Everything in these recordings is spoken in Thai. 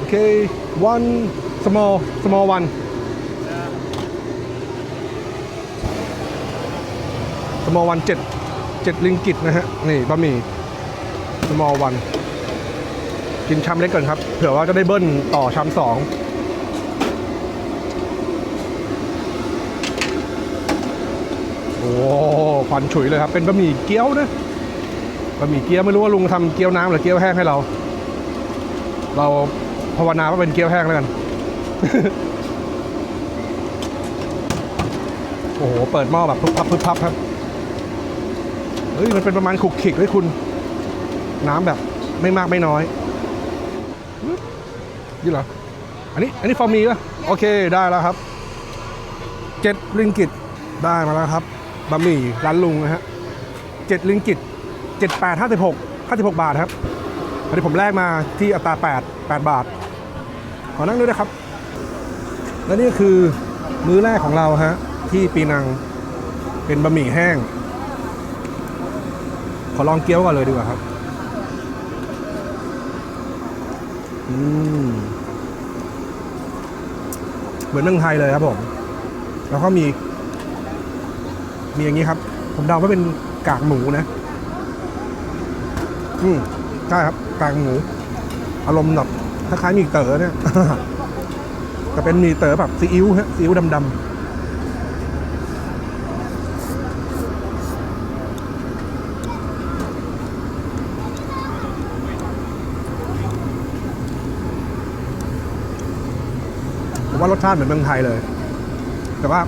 โอเค one small small one small one เจ็ดเจ็ดลิงกิตนะฮะ นี่บะหมี่ small one กินชามเล็กก่อนครับ เผื่อว่าจะได้เบิ้ลต่อชามสองโอ้ควันฉุยเลยครับ เป็นบะหมี่เกี๊ยวนะบะหมี่เกี๊ยวไม่รู้ว่าลุงทำเกี๊ยวน้ำหรือเกี๊ยวแห้งให้เรา เรา ภาวนาว่าเป็นเกี๊ยวแห้งแล้วกัน โอ้โห เปิดหม้อแบบพึบพับพึบพับครับ เฮ้ย มันเป็นประมาณขลุกขลิกเลยคุณ น้ำแบบไม่มากไม่น้อยปึ๊บนี่เหรอ อันนี้ อันนี้ฟอร์มีป่ะ โอเค ได้แล้วครับ เจ็ดลิงกิตได้มาแล้วครับ บะหมี่ร้านลุงนะฮะเจ็ดลิงกิตเจ็ดแปดห้าสิบหกห้าสิบหกบาทครับอันนี้ผมแลกมาที่อัตรา8 8 บาทข อนั่งด้วยนะครับ และนี่คือมื้อแรกของเราฮะที่ปีนังเป็นบะหมี่แห้ง ขอลองเกี๊ยวก่อนเลยดีกว่าครับ อืม เหมือนเมืองไทยเลยครับผม แล้วก็มี มีอย่างนี้ครับ ผมเดาว่าเป็นกากหมูนะ อืมใช่ครับ กากหมู อารมณ์แบบ คล้ายๆหมีเต๋อเนี่ยแต่เป็นหมีเต๋อแบบซีอิ๊วฮะซีอิ๊วดำๆผมว่ารสชาติเหมือนเมืองไทยเลย แต่ว่า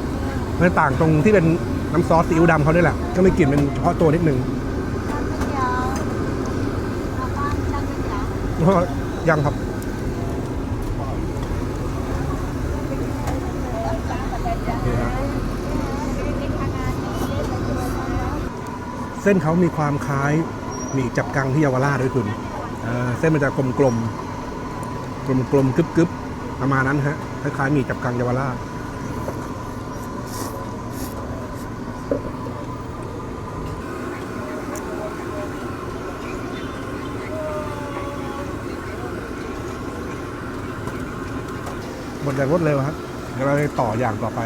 มันต่างตรงที่เป็นน้ำซอสซีอิ๊วดำเขาด้วยแหละ ก็ไม่กลิ่นเป็นเฉพาะตัวนิดนึงยังครับ นี่ครับ เส้นเขามีความคล้ายหมีจับกังที่เยาวราชด้วยคุณเเส้นมันจะกลมกลมกลมกลมๆกึบกึบๆประมาณนั้นฮะคล้ายๆหมีจับกังเยาวราชหมดอย่างรวดเร็วครับเดี๋ยวเราไปต่ออย่างต่อไป